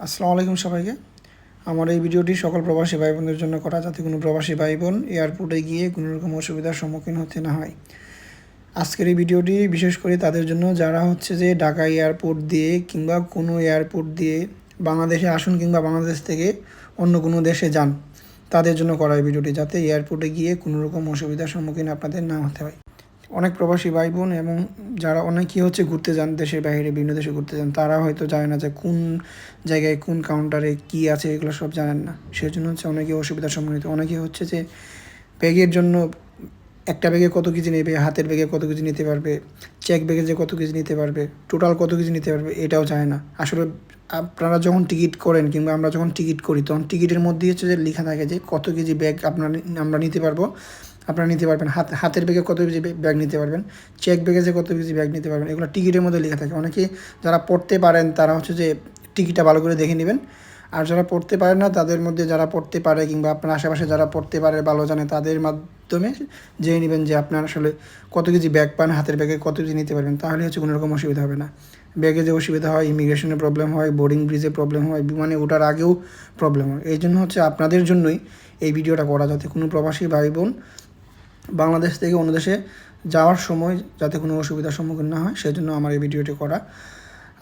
আসসালামু আলাইকুম সবাইকে। আমার এই ভিডিওটি সকল প্রবাসী ভাই বোনদের জন্য করা যাতে কোনো প্রবাসী ভাই বোন এয়ারপোর্টে গিয়ে কোনো রকম অসুবিধার সম্মুখীন হতে না হয়। আজকের এই ভিডিওটি বিশেষ করে তাদের জন্য যারা হচ্ছে যে ঢাকা এয়ারপোর্ট দিয়ে কিংবা কোনো এয়ারপোর্ট দিয়ে বাংলাদেশে আসুন কিংবা বাংলাদেশ থেকে অন্য কোনো দেশে যান, তাদের জন্য করা এই ভিডিওটি যাতে এয়ারপোর্টে গিয়ে কোনো রকম অসুবিধার সম্মুখীন আপনাদের না হতে হয়। অনেক প্রবাসী ভাই বোন এবং যারা অনেকেই হচ্ছে ঘুরতে যান, দেশের বাইরে, বিভিন্ন দেশে ঘুরতে যান, তারা হয়তো জানে না যে কোন জায়গায়, কোন কাউন্টারে কি আছে, এগুলো সব জানেন না। সেই জন্য হচ্ছে অনেকে অসুবিধার সম্মুখীন অনেকে হচ্ছে যে ব্যাগের জন্য একটা ব্যাগে কত কেজি নেবে, হাতের ব্যাগে কত কেজি নিতে পারবে চেক ব্যাগে যে কত কেজি নিতে পারবে টোটাল কত কেজি নিতে পারবে, এটাও জানে না। আসলে আপনারা যখন টিকিট করেন কিংবা আমরা যখন টিকিট করি, তখন টিকিটের মধ্যেই হচ্ছে যে লেখা থাকে যে কত কেজি ব্যাগ আপনার আমরা নিতে পারব। আপনারা নিতে পারবেন। হাত, হাতের ব্যাগে কত কেজি ব্যাগ নিতে পারবেন চেক ব্যাগে যে কত কেজি ব্যাগ নিতে পারবেন, এগুলো টিকিটের মধ্যে লেখা থাকে। অনেকে যারা পড়তে পারেন, তারা হচ্ছে যে টিকিটটা ভালো করে দেখে নেবেন। আর যারা পড়তে পারে না, তাদের মধ্যে যারা পড়তে পারে কিংবা আপনার আশেপাশে যারা পড়তে পারে, ভালো জানে, তাদের মাধ্যমে জেনে নেবেন যে আপনার আসলে কত কেজি ব্যাগ পান, হাতের ব্যাগে কত কেজি নিতে পারবেন। তাহলে হচ্ছে কোনো রকম অসুবিধা হবে না। ব্যাগে যে অসুবিধা হয় ইমিগ্রেশনের প্রবলেম হয় বোর্ডিং ব্রিজে প্রবলেম হয়, বিমানে ওঠার আগেও প্রবলেম হয়। এই জন্য হচ্ছে আপনাদের জন্যই এই ভিডিওটা করা, যাতে কোনো প্রবাসী ভাই বোন বাংলাদেশ থেকে অন্য দেশে যাওয়ার সময় যাতে কোনো অসুবিধার সম্মুখীন না হয় সেই জন্য আমার এই ভিডিওটি করা।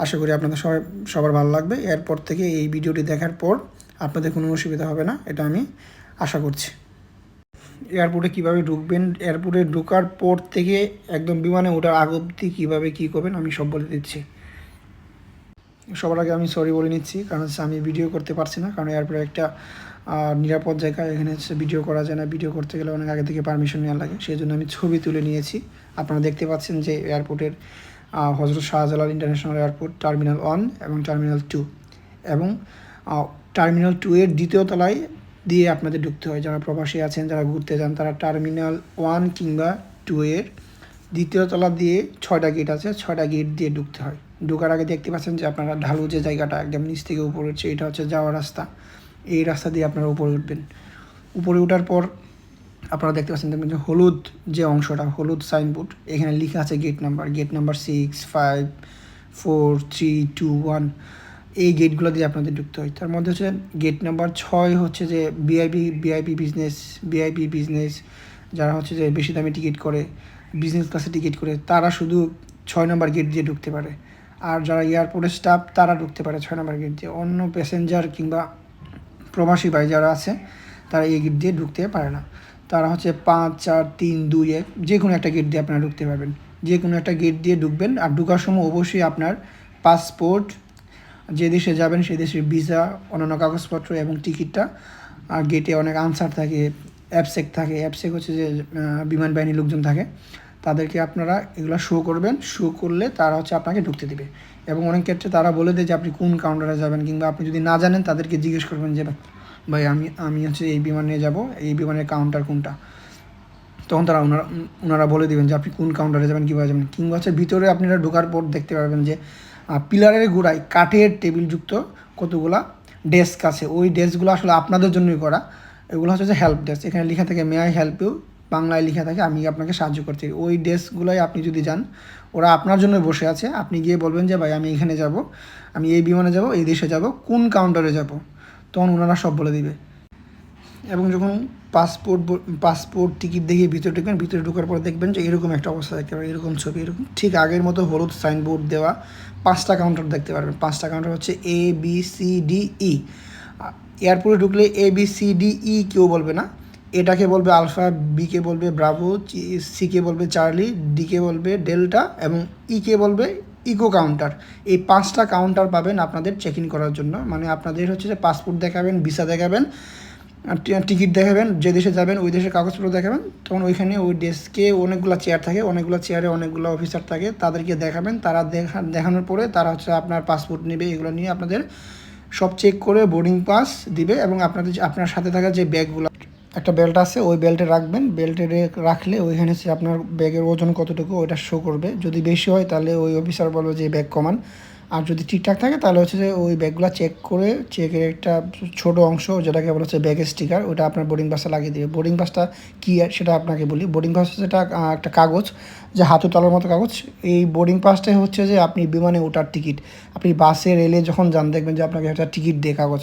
আশা করি আপনাদের সবাই, সবার ভালো লাগবে। এরপর থেকে এই ভিডিওটি দেখার পর আপনাদের কোনো অসুবিধা হবে না, এটা আমি আশা করছি। এয়ারপোর্টে কীভাবে ঢুকবেন? এয়ারপোর্টে ঢোকার পর থেকে একদম বিমানে ওঠার আগ অবধি কীভাবে কী করবেন, আমি সব বলে দিচ্ছি। সবার আগে আমি সরি বলে নিচ্ছি, কারণ হচ্ছে আমি ভিডিও করতে পারছি না, কারণ এয়ারপোর্টে একটা আর নিরাপদ জায়গায় এখানে হচ্ছে ভিডিও করা যায় না। ভিডিও করতে গেলে অনেক আগে থেকে পারমিশন নেওয়া লাগে। সেই জন্য আমি ছবি তুলে নিয়েছি। আপনারা দেখতে পাচ্ছেন যে এয়ারপোর্টের Hazrat Shahjalal international airport terminal one এবং টার্মিনাল টু এবং টার্মিনাল টু এর দ্বিতীয় তলায় দিয়ে আপনাদের ঢুকতে হয়। যারা প্রবাসী আছেন, যারা ঘুরতে যান, তারা টার্মিনাল ওয়ান কিংবা টু এর দ্বিতীয় তলা দিয়ে ছয়টা গেট আছে। ছয়টা গেট দিয়ে ঢুকতে হয়। ঢোকার আগে দেখতে পাচ্ছেন যে আপনারা ঢালু যে জায়গাটা একদম নিচ থেকে উপরে উঠছে এটা হচ্ছে যাওয়ার রাস্তা। এই রাস্তা দিয়ে আপনারা উপরে উঠবেন। উপরে ওঠার পর আপনারা দেখতে পাচ্ছেন দেখবেন যে হলুদ যে অংশটা, হলুদ সাইনবোর্ড, এখানে লেখা আছে gate number gate number six five four three two one এই গেটগুলো দিয়ে আপনাদের ঢুকতে হয়। তার মধ্যে হচ্ছে গেট নাম্বার ছয় হচ্ছে যে VIP VIP business VIP business যারা হচ্ছে যে বেশি দামে টিকিট করে বিজনেস ক্লাসে টিকিট করে, তারা শুধু ছয় নম্বর গেট দিয়ে ঢুকতে পারে। আর যারা এয়ারপোর্টের স্টাফ তারা ঢুকতে পারে ছয় নম্বর গেট দিয়ে। অন্য প্যাসেঞ্জার কিংবা প্রবাসী ভাই যারা আছে, তারা এই গেট দিয়ে ঢুকতে পারে না। তারা হচ্ছে পাঁচ, চার, তিন, দুই, এক, যে কোনো একটা গেট দিয়ে আপনারা ঢুকতে পারবেন। যে কোনো একটা গেট দিয়ে ঢুকবেন আর ঢুকার সময় অবশ্যই আপনার পাসপোর্ট যে দেশে যাবেন সেই দেশের ভিসা অন্যান্য কাগজপত্র এবং টিকিটটা আর গেটে অনেক আনসার থাকে অ্যাপসেক থাকে। অ্যাপসেক হচ্ছে যে বিমান বাহিনীর লোকজন থাকে। তাদেরকে আপনারা এগুলো শো করবেন। শো করলে তারা হচ্ছে আপনাকে ঢুকতে দেবে। এবং অনেক ক্ষেত্রে তারা বলে দেয় যে, আপনি কোন কাউন্টারে যাবেন? কিংবা আপনি যদি না জানেন, তাদেরকে জিজ্ঞেস করবেন যে, ভাই, আমি আমি হচ্ছে এই বিমানে যাব, এই বিমানের কাউন্টার কোনটা? তখন তারা ওনারা ওনারা বলে দেবেন যে, আপনি কোন কাউন্টারে যাবেন, কীভাবে যাবেন? কিংবা হচ্ছে ভিতরে আপনারা ঢোকার পর দেখতে পারবেন যে পিলারের গোড়ায় কাঠের টেবিলযুক্ত কতগুলা ডেস্ক আছে। ওই ডেস্কগুলো আসলে আপনাদের জন্যই করা। এগুলো হচ্ছে যে হেল্প ডেস্ক এখানে লেখা থাকে মে আই হেল্প ইউ বাংলায় লেখা থাকে, আমি আপনাকে সাহায্য করতে ওই ডেস্কগুলোয় আপনি যদি যান, ওরা আপনার জন্য বসে আছে। আপনি গিয়ে বলবেন যে, ভাই, আমি এখানে যাব, আমি এই বিমানে যাব, এই দেশে যাব, কোন কাউন্টারে যাব? তখন ওনারা সব বলে দিবে। এবং যখন পাসপোর্ট পাসপোর্ট টিকিট দেখিয়ে ভিতরে ঢুকবেন, ভিতরে ঢুকার পর দেখবেন যে, এরকম একটা অবস্থা দেখতে পাবেন, এরকম ছবি, এরকম ঠিক আগের মতো হলুদ সাইনবোর্ড দেওয়া পাঁচটা কাউন্টার দেখতে পারবেন। পাঁচটা কাউন্টার হচ্ছে A B C D E এয়ারপোর্টে ঢুকলে A B C D E কেউ বলবে না। এটাকে বলবে আলফা বিকে বলবে ব্রাভো সিকে বলবে চার্লি ডিকে বলবে ডেল্টা এবং ইকে বলবে ইকো কাউন্টার এই পাঁচটা কাউন্টার পাবেন আপনাদের চেক ইন করার জন্য। মানে আপনাদের হচ্ছে যে পাসপোর্ট দেখাবেন ভিসা দেখাবেন টিকিট দেখাবেন, যে দেশে যাবেন, ওই দেশের কাগজপত্র দেখাবেন। তখন ওইখানে ওই ডেস্কে অনেকগুলো চেয়ার থাকে, অনেকগুলো চেয়ারে অনেকগুলো অফিসার থাকে, তাদেরকে দেখাবেন। তারা দেখা, দেখানোর পরে তারা হচ্ছে আপনার পাসপোর্ট নেবে, এগুলো নিয়ে আপনাদের সব চেক করে বোর্ডিং পাস দিবে এবং আপনাদের, আপনার সাথে থাকা যে ব্যাগগুলো একটা বেল্ট আছে, ওই বেল্টে রাখবেন। বেল্টে রাখলে ওইখানে হচ্ছে আপনার ব্যাগের ওজন কতটুকু ওইটা শো করবে। যদি বেশি হয় তাহলে ওই অফিসার বলবে যে ব্যাগ কমান। আর যদি ঠিকঠাক থাকে তাহলে হচ্ছে যে, ওই ব্যাগগুলো চেক করে চেকের একটা ছোট অংশ, যেটাকে বলা হচ্ছে ব্যাগের স্টিকার ওটা আপনার বোর্ডিং পাসে লাগিয়ে দেবে। বোর্ডিং পাসটা কী সেটা আপনাকে বলি। বোর্ডিং পাস সেটা একটা কাগজ, যে হাতে তলার মতো কাগজ। এই বোর্ডিং পাসটাই হচ্ছে যে, আপনি বিমানে ওঠার টিকিট আপনি বাসে রেলে যখন যান, দেখবেন যে আপনাকে একটা টিকিট দিয়ে কাগজ।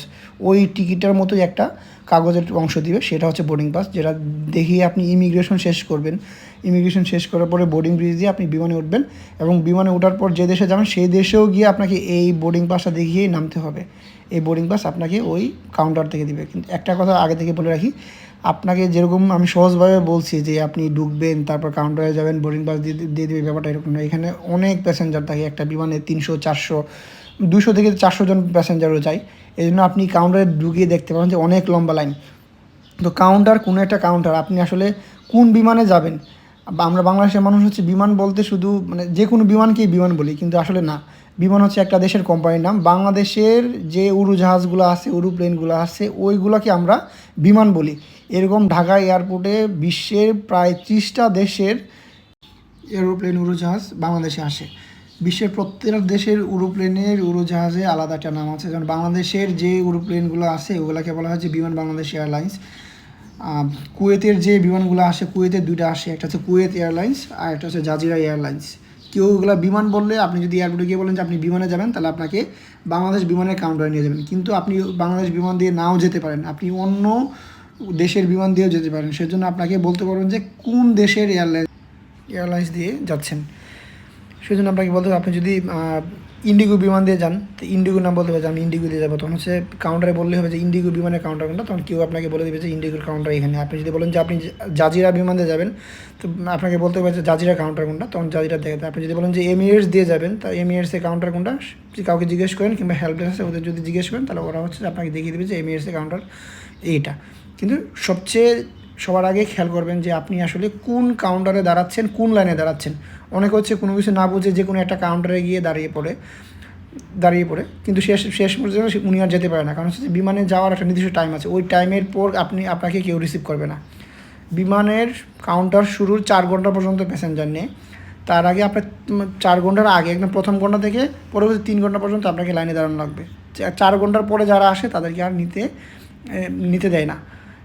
ওই টিকিটের মতোই একটা কাগজের অংশ দিবে, সেটা হচ্ছে বোর্ডিং পাস যেটা দেখিয়ে আপনি ইমিগ্রেশন শেষ করবেন। ইমিগ্রেশন শেষ করার পরে বোর্ডিং ব্রিজ দিয়ে আপনি বিমানে উঠবেন এবং বিমানে ওঠার পর যে দেশে যাবেন, সেই দেশেও গিয়ে আপনাকে এই বোর্ডিং পাসটা দেখিয়েই নামতে হবে। এই বোর্ডিং পাস আপনাকে ওই কাউন্টার থেকে দিবে। কিন্তু একটা কথা আগে থেকে বলে রাখি, আপনাকে যেরকম আমি সহজভাবে বলছি যে আপনি ঢুকবেন, তারপর কাউন্টারে যাবেন বোর্ডিং পাস দিয়ে দিয়ে দেবে, ব্যাপারটা এরকম না। এখানে অনেক প্যাসেঞ্জার থাকে, একটা বিমানে তিনশো, চারশো দুশো থেকে চারশো জন প্যাসেঞ্জারও যায়। এই জন্য আপনি কাউন্টারে ঢুকিয়ে দেখতে পাবেন যে অনেক লম্বা লাইন তো কাউন্টার কোনো একটা কাউন্টার আপনি আসলে কোন বিমানে যাবেন? আমরা বাংলাদেশের মানুষ হচ্ছে বিমান বলতে শুধু মানে যে কোনো বিমানকেই বিমান বলি, কিন্তু আসলে না। বিমান হচ্ছে একটা দেশের কোম্পানির নাম। বাংলাদেশের যে উড়োজাহাজগুলো আছে, উড়োপ্লেনগুলো আছে, ওইগুলোকে আমরা বিমান বলি। এরকম ঢাকা এয়ারপোর্টে বিশ্বের প্রায় ত্রিশটা দেশের এরোপ্লেন, উড়োজাহাজ বাংলাদেশে আসে। বিশ্বের প্রত্যেকটা দেশের উড়োপ্লেনের উড়োজাহাজে আলাদা একটা নাম আছে। যেমন বাংলাদেশের যে উড়োপ্লেনগুলো আছে, ওগুলোকে বলা হয় যে বিমান বাংলাদেশ এয়ারলাইন্স। কুয়েতের যে বিমানগুলো আসে কুয়েতের দুইটা আসে, একটা হচ্ছে কুয়েত এয়ারলাইন্স আর একটা হচ্ছে জাজিরা এয়ারলাইন্স। কেউ ওগুলো বিমান বললে আপনি যদি এয়ারপোর্টে গিয়ে বলেন যে আপনি বিমানে যাবেন, তাহলে আপনাকে বাংলাদেশ বিমানের কাউন্টারে নিয়ে যাবেন। কিন্তু আপনি বাংলাদেশ বিমান দিয়ে নাও যেতে পারেন। আপনি অন্য দেশের বিমান দিয়েও যেতে পারেন। সেজন্য আপনাকে বলতে পারবেন যে কোন দেশের এয়ারলাইন এয়ারলাইন্স দিয়ে যাচ্ছেন। সেই জন্য আপনাকে বলতে হবে, আপনি যদি ইন্ডিগো বিমান দিয়ে যান, তো ইন্ডিগো নাম বলতে হবে যে আমি ইন্ডিগো দিয়ে যাব। তখন হচ্ছে কাউন্টারে বললে হবে যে ইন্ডিগো বিমানের কাউন্টার কোনটা, তখন কেউ আপনাকে বলে দেবে যে ইন্ডিগোর কাউন্টার এখানে। আপনি যদি বলেন যে আপনি জাজিরা বিমান দিয়ে যাবেন, তো আপনাকে বলতে হবে যে জাজিরা কাউন্টার কোনটা, তখন জাজিরা দেখাতে আপনি যদি বলেন যে এমিরেটস দিয়ে যাবেন, তা এমিরেটসের কাউন্টার কোনটা কাউকে জিজ্ঞেস করেন কিংবা হেল্প ডেস্ক আছে, ওদের যদি জিজ্ঞেস করেন, তাহলে ওরা হচ্ছে আপনাকে দেখিয়ে দেবে যে এমিরেটসের কাউন্টার এইটা। কিন্তু সবচেয়ে সবার আগে খেয়াল করবেন যে আপনি আসলে কোন কাউন্টারে দাঁড়াচ্ছেন, কোন লাইনে দাঁড়াচ্ছেন। অনেকে হচ্ছে কোনো কিছু না বুঝে যে কোনো একটা কাউন্টারে গিয়ে দাঁড়িয়ে পড়ে দাঁড়িয়ে পড়ে। কিন্তু শেষ শেষ পর্যন্ত উনি আর যেতে পারে না। কারণ হচ্ছে বিমানে যাওয়ার একটা নির্দিষ্ট টাইম আছে। ওই টাইমের পর আপনি, আপনাকে কেউ রিসিভ করবে না। বিমানের কাউন্টার শুরুর চার ঘণ্টা পর্যন্ত প্যাসেঞ্জার নেই তার আগে আপনার চার ঘণ্টার আগে, একদম প্রথম ঘণ্টা থেকে পরবর্তী তিন ঘণ্টা পর্যন্ত আপনাকে লাইনে দাঁড়ানো লাগবে। চার ঘণ্টার পরে যারা আসে তাদেরকে আর নিতে নিতে দেয় না।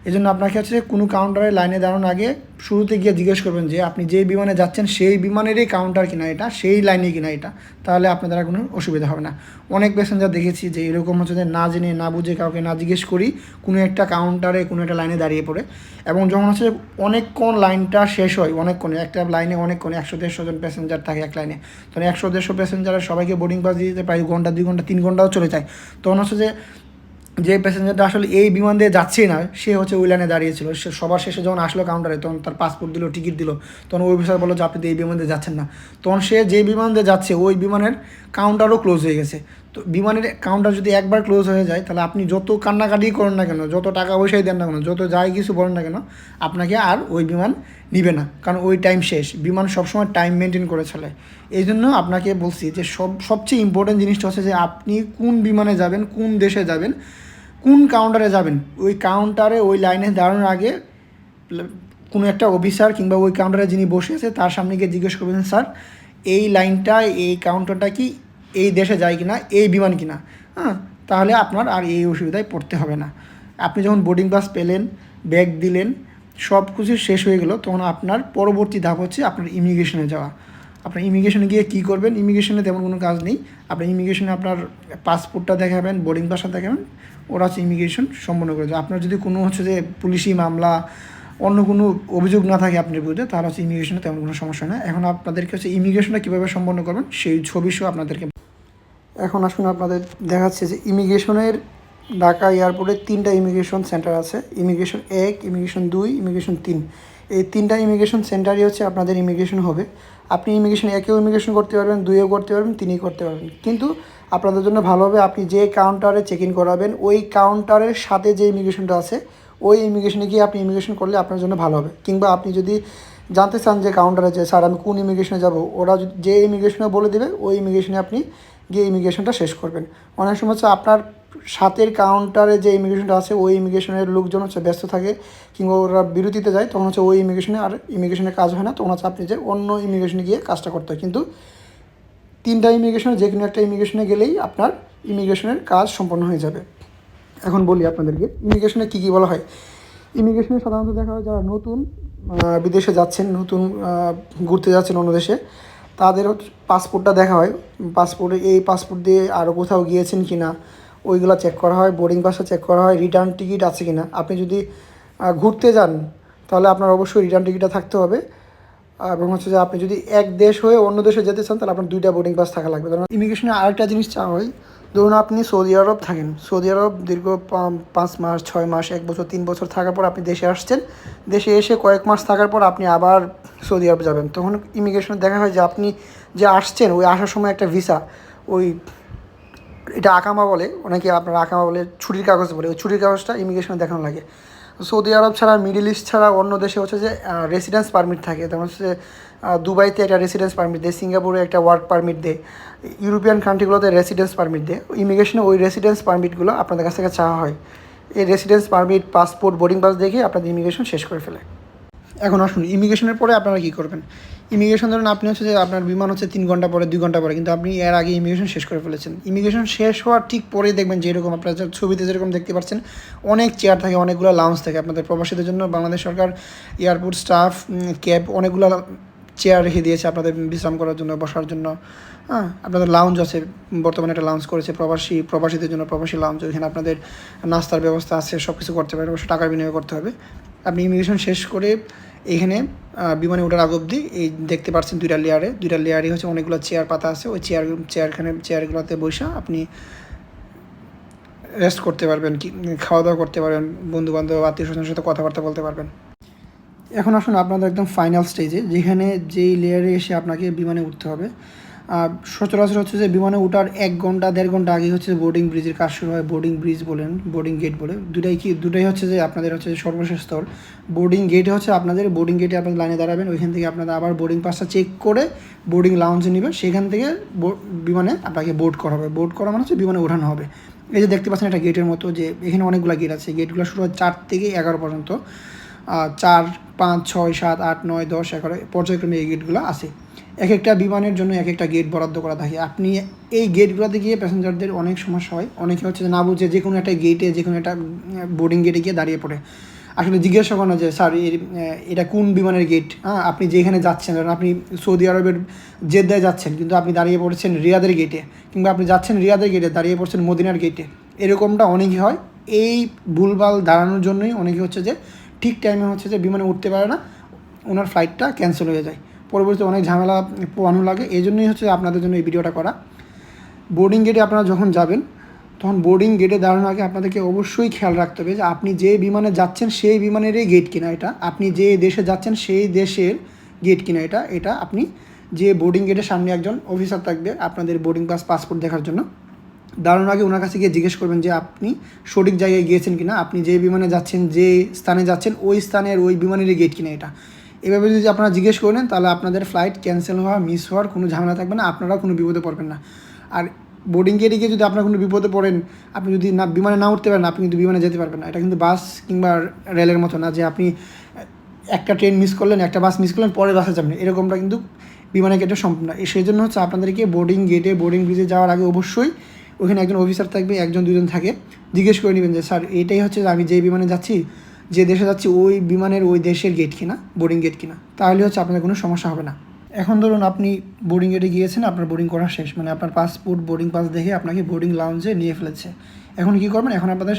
এই জন্য আপনাকে হচ্ছে কোনো কাউন্টারে লাইনে দাঁড়ানোর আগে শুরুতে গিয়ে জিজ্ঞেস করবেন যে, আপনি যেই বিমানে যাচ্ছেন, সেই বিমানেরই কাউন্টার কিনা এটা, সেই লাইনে কিনা এটা, তাহলে আপনার দ্বারা কোনো অসুবিধা হবে না। অনেক প্যাসেঞ্জার দেখেছি যে এরকম হচ্ছে যে না জেনে, না বুঝে কাউকে না জিজ্ঞেস করি, কোনো একটা কাউন্টারে কোনো একটা লাইনে দাঁড়িয়ে পড়ে। এবং যখন হচ্ছে অনেকক্ষণ লাইনটা শেষ হয়, অনেকক্ষণে, একটা লাইনে অনেকক্ষণে, একশো দেড়শো জন প্যাসেঞ্জার থাকে এক লাইনে তখন একশো দেড়শো প্যাসেঞ্জারের সবাইকে বোর্ডিং পাস দিয়ে দিতে প্রায় ঘণ্টা, দুই ঘণ্টা, তিন ঘন্টাও চলে যায়। তখন হচ্ছে যে যে প্যাসেঞ্জারটা আসলে এই বিমান দিয়ে যাচ্ছেই না, সে হচ্ছে ওই লাইনে দাঁড়িয়েছিল। সে সবার শেষে যখন আসলো কাউন্টারে তখন তার পাসপোর্ট দিল টিকিট দিল, তখন ওই অফিসার বলল যে, আপনি তো এই বিমান দিয়ে যাচ্ছেন না। তখন সে যে বিমান দিয়ে যাচ্ছে, ওই বিমানের কাউন্টারও ক্লোজ হয়ে গেছে। তো বিমানের কাউন্টার যদি একবার ক্লোজ হয়ে যায়, তাহলে আপনি যত কান্নাকাটি করেন না কেন, যত টাকা পয়সাই দেন না কেন, যত যাই কিছু বলেন না কেন, আপনাকে আর ওই বিমান নিবে না। কারণ ওই টাইম শেষ। বিমান সবসময় টাইম মেনটেন করে চলে। এই জন্য আপনাকে বলছি যে সব, সবচেয়ে ইম্পর্টেন্ট জিনিসটা হচ্ছে যে আপনি কোন বিমানে যাবেন, কোন দেশে যাবেন, কোন কাউন্টারে যাবেন। ওই কাউন্টারে ওই লাইনে দাঁড়ানোর আগে কোনো একটা অফিসার কিংবা ওই কাউন্টারে যিনি বসে আছে, তার সামনে গিয়ে জিজ্ঞেস করবেন, স্যার, এই লাইনটা এই কাউন্টারটা কি এই দেশে যায় কিনা, এই বিমান কিনা হ্যাঁ তাহলে আপনার আর এই অসুবিধায় পড়তে হবে না। আপনি যখন বোর্ডিং পাস পেলেন ব্যাগ দিলেন, সব কিছু শেষ হয়ে গেল, তখন আপনার পরবর্তী ধাপ হচ্ছে আপনার ইমিগ্রেশনে যাওয়া। আপনার ইমিগ্রেশনে গিয়ে কী করবেন? ইমিগ্রেশনে তেমন কোনো কাজ নেই। আপনার ইমিগ্রেশনে আপনার পাসপোর্টটা দেখাবেন বোর্ডিং পাসটা দেখাবেন, ওরা হচ্ছে ইমিগ্রেশন সম্পন্ন করে দেয় আপনার যদি কোনো হচ্ছে যে পুলিশি মামলা অন্য কোনো অভিযোগ না থাকে আপনার বিরুদ্ধে তাহলে হচ্ছে ইমিগ্রেশনে তেমন কোনো সমস্যা না এখন আপনাদেরকে হচ্ছে ইমিগ্রেশনটা কীভাবে সম্পন্ন করবেন, সেই ছবি সহ আপনাদেরকে এখন আসুন আপনাদের দেখাচ্ছে যে ইমিগ্রেশনের ঢাকা এয়ারপোর্টে তিনটা ইমিগ্রেশন সেন্টার আছে। ইমিগ্রেশন এক ইমিগ্রেশন দুই ইমিগ্রেশন তিন। এই তিনটা ইমিগ্রেশন সেন্টারই হচ্ছে আপনাদের ইমিগ্রেশন হবে। আপনি ইমিগ্রেশন একেও ইমিগ্রেশন করতে পারবেন, দুইও করতে পারবেন তিনই করতে পারবেন। কিন্তু আপনাদের জন্য ভালো হবে, আপনি যে কাউন্টারে চেক ইন করাবেন, ওই কাউন্টারের সাথে যে ইমিগ্রেশনটা আছে ওই ইমিগ্রেশনে গিয়ে আপনি ইমিগ্রেশন করলে আপনার জন্য ভালো হবে। কিংবা আপনি যদি জানতে চান যে কাউন্টারে যে, স্যার, আমি কোন ইমিগ্রেশনে যাব? ওরা যে ইমিগ্রেশনে বলে দেবে, ওই ইমিগ্রেশনে আপনি গিয়ে ইমিগ্রেশনটা শেষ করবেন। অনেক সময় হচ্ছে আপনার সাথের কাউন্টারে যে ইমিগ্রেশনটা আছে, ওই ইমিগ্রেশনের লোকজন হচ্ছে ব্যস্ত থাকে, কিংবা ওরা বিরতিতে যায়, তখন হচ্ছে ওই ইমিগ্রেশনে আর ইমিগ্রেশনের কাজ হয় না, তখন হচ্ছে আপনি যে অন্য ইমিগ্রেশনে গিয়ে কাজটা করতে হয়। কিন্তু তিনটা ইমিগ্রেশনে যে কোনো একটা ইমিগ্রেশনে গেলেই আপনার ইমিগ্রেশনের কাজ সম্পন্ন হয়ে যাবে। এখন বলি আপনাদেরকে, ইমিগ্রেশনে কী কী বলা হয়? ইমিগ্রেশনে সাধারণত দেখা হয় যারা নতুন বিদেশে যাচ্ছেন, নতুন ঘুরতে যাচ্ছেন অন্য দেশে তাদের পাসপোর্টটা দেখা হয়। পাসপোর্টে এই পাসপোর্ট দিয়ে আরও কোথাও গিয়েছেন কি না ওইগুলো চেক করা হয় বোর্ডিং পাসটা চেক করা হয় রিটার্ন টিকিট আছে কি না আপনি যদি ঘুরতে যান, তাহলে আপনার অবশ্যই রিটার্ন টিকিটটা থাকতে হবে। এবং হচ্ছে যে আপনি যদি এক দেশ হয়ে অন্য দেশে যেতে চান, তাহলে আপনার দুইটা বোর্ডিং পাস থাকা লাগবে। কারণ ইমিগ্রেশনে আরেকটা জিনিস চাওয়া হয়, ধরুন আপনি সৌদি আরব থাকেন। সৌদি আরব দীর্ঘ পাঁচ মাস, ছয় মাস, এক বছর, তিন বছর থাকার পর আপনি দেশে আসছেন। দেশে এসে কয়েক মাস থাকার পর আপনি আবার সৌদি আরব যাবেন। তখন ইমিগ্রেশনে দেখা হয় যে আপনি যে আসছেন, ওই আসার সময় একটা ভিসা ওই এটা আকামা বলে, অনেকে আপনার আকামা বলে ছুটির কাগজ বলে, ওই ছুটির কাগজটা ইমিগ্রেশনে দেখানো লাগে। সৌদি আরব ছাড়া, মিডিল ইস্ট ছাড়া অন্য দেশে হচ্ছে যে রেসিডেন্স পারমিট থাকে। যেমন হচ্ছে দুবাইতে একটা রেসিডেন্স পারমিট দেয়, সিঙ্গাপুরে একটা ওয়ার্ক পারমিট দেয়, ইউরোপিয়ান কান্ট্রিগুলোতে রেসিডেন্স পারমিট দেয়। ইমিগ্রেশনে ওই রেসিডেন্স পারমিটগুলো আপনাদের কাছ থেকে চাওয়া হয়। এই residence permit passport boarding pass দেখে আপনাদের ইমিগ্রেশন শেষ করে ফেলে। এখন আসুন ইমিগ্রেশনের পরে আপনারা কী করবেন? ইমিগ্রেশন ধরুন, আপনি হচ্ছে যে আপনার বিমান হচ্ছে তিন ঘণ্টা পরে, দুই ঘণ্টা পরে, কিন্তু আপনি এর আগে ইমিগ্রেশন শেষ করে ফেলেছেন। ইমিগ্রেশন শেষ হওয়ার ঠিক পরেই দেখবেন যে এরকম আপনারা ছবিতে যেরকম দেখতে পাচ্ছেন, অনেক চেয়ার থাকে, অনেকগুলো লাউঞ্জ থাকে আপনাদের প্রবাসীদের জন্য। বাংলাদেশ সরকার এয়ারপোর্ট স্টাফ ক্যাব অনেকগুলো চেয়ার রেখে দিয়েছে আপনাদের বিশ্রাম করার জন্য, বসার জন্য। হ্যাঁ আপনাদের লাউঞ্জ আছে, বর্তমানে একটা লাউঞ্জ করেছে প্রবাসী, প্রবাসীদের জন্য প্রবাসী লাউঞ্জ ওইখানে আপনাদের নাস্তার ব্যবস্থা আছে সব কিছু করতে পারেন অবশ্য টাকা বিনিয়োগ করতে হবে। আপনি ইমিগ্রেশন শেষ করে এখানে বিমানে ওঠার আগ অবধি এই দেখতে পাচ্ছেন দুইটা লেয়ারে দুইটা লেয়ারে হচ্ছে অনেকগুলো চেয়ার পাতা আছে। ওই চেয়ার চেয়ারখানে চেয়ারগুলোতে বসে আপনি রেস্ট করতে পারবেন, কি খাওয়া দাওয়া করতে পারবেন বন্ধু বান্ধব আত্মীয় স্বজনের সাথে কথাবার্তা বলতে পারবেন। এখন আসুন আপনাদের একদম ফাইনাল স্টেজে যেখানে যেই লেয়ারে এসে আপনাকে বিমানে উঠতে হবে। সচরাচর হচ্ছে যে বিমানে ওঠার এক ঘণ্টা, দেড় ঘণ্টা আগে হচ্ছে বোর্ডিং ব্রিজের কাজ শুরু হয়। বোর্ডিং ব্রিজ বলেন বোর্ডিং গেট বলে। দুটাই কি, দুটাই হচ্ছে যে আপনাদের হচ্ছে সর্বশেষ স্তর বোর্ডিং গেটে হচ্ছে আপনাদের বোর্ডিং গেটে আপনাদের লাইনে দাঁড়াবেন। ওইখান থেকে আপনারা আবার বোর্ডিং পাসটা চেক করে বোর্ডিং লাউঞ্জে নেবে সেখান থেকে বিমানে আপনাকে বোর্ড করা হবে। বোর্ড করা মানে হচ্ছে বিমানে ওঠানো হবে। এই যে দেখতে পাচ্ছেন একটা গেটের মতো যে এখানে অনেকগুলো গেট আছে। গেটগুলো শুরু হয় চার থেকে এগারো পর্যন্ত। চার, পাঁচ, ছয়, সাত, আট, নয়, দশ, এগারো পর্যায়ক্রমে এই গেটগুলো আছে। এক একটা বিমানের জন্য এক একটা গেট বরাদ্দ করা থাকে। আপনি এই গেটগুলোতে গিয়ে প্যাসেঞ্জারদের অনেক সমস্যা হয়। অনেকে হচ্ছে না বুঝে যে কোনো একটা গেটে, যে কোনো একটা বোর্ডিং গেটে গিয়ে দাঁড়িয়ে পড়ে। আসলে জিজ্ঞাসা করেন যে, স্যার এটা কোন বিমানের গেট হ্যাঁ আপনি যেখানে যাচ্ছেন, ধরুন আপনি সৌদি আরবের জেদ্দায় যাচ্ছেন, কিন্তু আপনি দাঁড়িয়ে পড়েছেন রিয়াদের গেটে কিংবা আপনি যাচ্ছেন রিয়াদের গেটে দাঁড়িয়ে পড়ছেন মদিনার গেটে এরকমটা অনেকই হয়। এই ভুলভাল দাঁড়ানোর জন্যই অনেকে হচ্ছে যে ঠিক টাইমে হচ্ছে যে বিমানে উঠতে পারে না, ওনার ফ্লাইটটা ক্যান্সেল হয়ে যায়। পরবর্তীতে অনেক ঝামেলা পোয়ানো লাগে, এই জন্যই হচ্ছে আপনাদের জন্য এই ভিডিওটা করা। বোর্ডিং গেটে আপনারা যখন যাবেন, তখন বোর্ডিং গেটে দাঁড়ানোর আগে আপনাদেরকে অবশ্যই খেয়াল রাখতে হবে যে আপনি যে বিমানে যাচ্ছেন, সেই বিমানেরই গেট কিনা এটা। আপনি যে দেশে যাচ্ছেন, সেই দেশের গেট কিনা এটা। এটা আপনি যে বোর্ডিং গেটের সামনে একজন অফিসার থাকবে আপনাদের বোর্ডিং পাস পাসপোর্ট দেখার জন্য। দাঁড়ানোর আগে ওনার কাছে গিয়ে জিজ্ঞেস করবেন যে আপনি সঠিক জায়গায় গিয়েছেন কিনা? আপনি যে বিমানে যাচ্ছেন, যে স্থানে যাচ্ছেন, ওই স্থানের ওই বিমানেরই গেট কিনা এটা? এভাবে যদি আপনারা জিজ্ঞেস করেন তাহলে আপনাদের ফ্লাইট ক্যান্সেল হওয়া মিস হওয়ার কোনো ঝামেলা থাকবে না, আপনারাও কোনো বিপদে পড়বেন না। আর বোর্ডিং গেটে গিয়ে যদি আপনার কোনো বিপদে পড়েন, আপনি যদি না, বিমানে না উঠতে পারেন আপনি কিন্তু বিমানে যেতে পারবেন না। এটা কিন্তু বাস কিংবা রেলের মতো না যে আপনি একটা ট্রেন মিস করলেন, একটা বাস মিস করলেন পরে বাসে যাবেন এরকমটা কিন্তু বিমানে গেটে সম্ভব না। সেই জন্য হচ্ছে আপনাদেরকে বোর্ডিং গেটে বোর্ডিং ব্রিজে যাওয়ার আগে অবশ্যই ওখানে একজন অফিসার থাকবে, একজন, দুজন থাকে। জিজ্ঞেস করে নেবেন যে, স্যার, এটাই হচ্ছে যে আমি যে বিমানে যাচ্ছি, যে দেশে যাচ্ছি, ওই বিমানের ওই দেশের গেট কিনা বোর্ডিং গেট কিনা? তাহলে হচ্ছে আপনাদের কোনো সমস্যা হবে না। এখন ধরুন আপনি বোর্ডিং গেটে গিয়েছেন, আপনার বোর্ডিং করা শেষ। মানে আপনার পাসপোর্ট বোর্ডিং পাস দেখে আপনাকে বোর্ডিং লাউঞ্জে নিয়ে ফেলেছে। এখন কি করবেন? এখন আপনাদের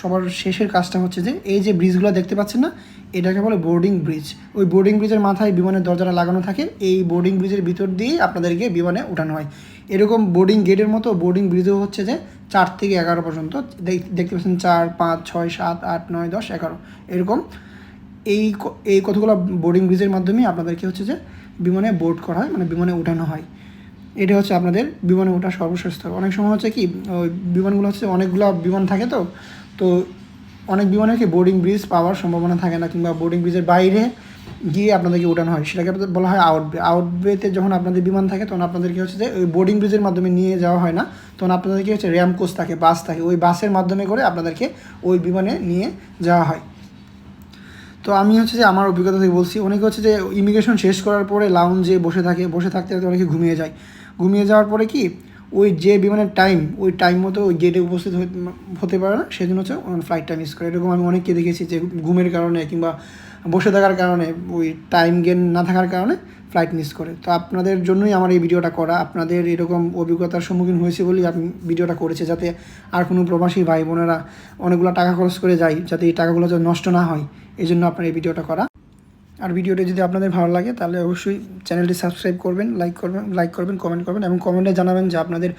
সবার শেষের কাজটা হচ্ছে যে, এই যে ব্রিজগুলো দেখতে পাচ্ছেন না, এটাকে বলে বোর্ডিং ব্রিজ ওই বোর্ডিং ব্রিজের মাথায় বিমানের দরজাটা লাগানো থাকে, এই বোর্ডিং ব্রিজের ভিতর দিয়ে আপনাদেরকে বিমানে উঠানো হয়। এরকম বোর্ডিং গেটের মতো বোর্ডিং ব্রিজও হচ্ছে যে চার থেকে এগারো পর্যন্ত। দেখ- দেখতে পাচ্ছেন চার, পাঁচ, ছয়, সাত, আট, নয়, দশ, এগারো। এরকম এই এই কতগুলো বোর্ডিং ব্রিজের মাধ্যমে আপনাদেরকে হচ্ছে যে বিমানে বোর্ড করা হয় মানে বিমানে উঠানো হয়। এটা হচ্ছে আপনাদের বিমানে ওঠা সর্বশেষ স্তর অনেক সময় হচ্ছে কি, ওই বিমানগুলো হচ্ছে অনেকগুলো বিমান থাকে তো তো অনেক বিমানের কি বোর্ডিং ব্রিজ পাওয়ার সম্ভাবনা থাকে না, কিংবা বোর্ডিং ব্রিজের বাইরে গিয়ে আপনাদেরকে উঠানো হয়। সেটাকে আপনাদের বলা হয় আউটবে আউটবেতে যখন আপনাদের বিমান থাকে, তখন আপনাদেরকে হচ্ছে যে ওই বোর্ডিং ব্রিজের মাধ্যমে নিয়ে যাওয়া হয় না। তখন আপনাদেরকে হচ্ছে র্যাম কোচ থাকে বাস থাকে। ওই বাসের মাধ্যমে করে আপনাদেরকে ওই বিমানে নিয়ে যাওয়া হয়। তো আমি হচ্ছে যে আমার অভিজ্ঞতা থেকে বলছি, অনেকে হচ্ছে যে ইমিগ্রেশন শেষ করার পরে লাউঞ্জে বসে থাকে, বসে থাকতে থাকতে অনেকে ঘুমিয়ে যায়। ঘুমিয়ে যাওয়ার পরে কি? ওই যে বিমানের টাইম ওই টাইম মতো ওই গেটে উপস্থিত হতে- পারে না। সেই জন্য হচ্ছে ফ্লাইটটা মিস করে। এরকম আমি অনেককে দেখেছি যে ঘুমের কারণে কিংবা বসে থাকার কারণে, ওই টাইম গেন না থাকার কারণে ফ্লাইট মিস করে। তো আপনাদের জন্যই আমার এই ভিডিওটা করা। আপনাদের এরকম অভিজ্ঞতার সম্মুখীন হয়েছে বলেই আমি ভিডিওটা করেছি, যাতে আর কোনো প্রবাসী ভাই বোনেরা অনেকগুলো টাকা খরচ করে যায়, যাতে এই টাকাগুলো যাতে নষ্ট না হয়। এই জন্য আপনার এই ভিডিওটা করা। আর ভিডিওটি যদি আপনাদের ভালো লাগে, তাহলে অবশ্যই চ্যানেলটি সাবস্ক্রাইব করবেন লাইক করবেন লাইক করবেন কমেন্ট করবেন এবং কমেন্টে জানাবেন যে আপনাদের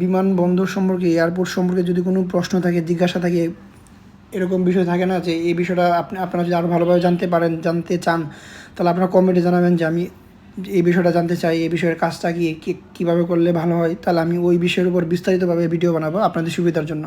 বিমানবন্দর সম্পর্কে এয়ারপোর্ট সম্পর্কে যদি কোনো প্রশ্ন থাকে, জিজ্ঞাসা থাকে এরকম বিষয় থাকে না যে এই বিষয়টা আপনি, আপনারা যদি আরও ভালোভাবে জানতে পারেন, জানতে চান, তাহলে আপনারা কমেন্টে জানাবেন যে আমি এই বিষয়টা জানতে চাই, এই বিষয়ের কাজটা কী কীভাবে করলে ভালো হয়, তাহলে আমি ওই বিষয়ের উপর বিস্তারিতভাবে ভিডিও বানাবো আপনাদের সুবিধার জন্য।